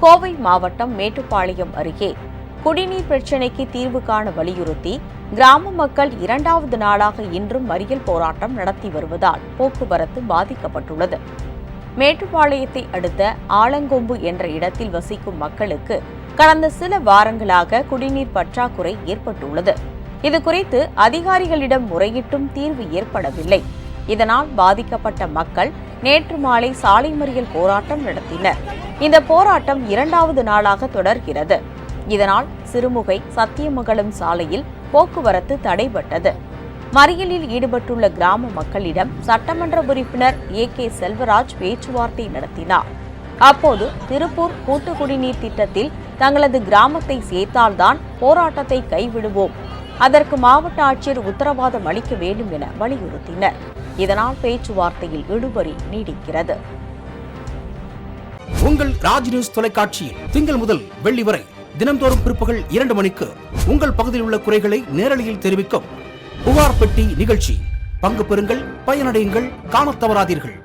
கோவை மாவட்டம் மேட்டுப்பாளையம் அருகே குடிநீர் பிரச்சினைக்கு தீர்வு காண வலியுறுத்தி கிராம மக்கள் இரண்டாவது நாளாக இன்றும் மறியல் போராட்டம் நடத்தி வருவதால் போக்குவரத்து பாதிக்கப்பட்டுள்ளது. மேட்டுப்பாளையத்தை அடுத்த ஆலங்கொம்பு என்ற இடத்தில் வசிக்கும் மக்களுக்கு கடந்த சில வாரங்களாக குடிநீர் பற்றாக்குறை ஏற்பட்டுள்ளது. இதுகுறித்து அதிகாரிகளிடம் முறையிட்டும் தீர்வு ஏற்படவில்லை. இதனால் பாதிக்கப்பட்ட மக்கள் நேற்று மாலை சாலை மறியல் போராட்டம் நடத்தினர். இந்த போராட்டம் இரண்டாவது நாளாக தொடர்கிறது. இதனால் சிறுமுகை சத்தியமங்கலம் சாலையில் போக்குவரத்து தடைபட்டது. மறியலில் ஈடுபட்டுள்ள கிராம மக்களிடம் சட்டமன்ற உறுப்பினர் ஏ கே செல்வராஜ் பேச்சுவார்த்தை நடத்தினார். அப்போது திருப்பூர் கூட்டு குடிநீர் திட்டத்தில் தங்களது கிராமத்தை சேர்த்தால்தான் போராட்டத்தை கைவிடுவோம் அதற்கு மாவட்ட ஆட்சியர் உத்தரவாதம் அளிக்க வேண்டும் என வலியுறுத்தினர். இதனால் பேச்சுவார்த்தையில் இழுபறி நீடிக்கிறது. உங்கள் ராஜ் நியூஸ் தொலைக்காட்சியில் திங்கள் முதல் வெள்ளி வரை தினம்தோறும் பிற்பகல் இரண்டு மணிக்கு உங்கள் பகுதியில் உள்ள குறைகளை நேரலையில் தெரிவிக்கும் புகார் பெட்டி நிகழ்ச்சி. பங்கு பெறுங்கள் பயனடையுங்கள் காணத் தவறாதீர்கள்.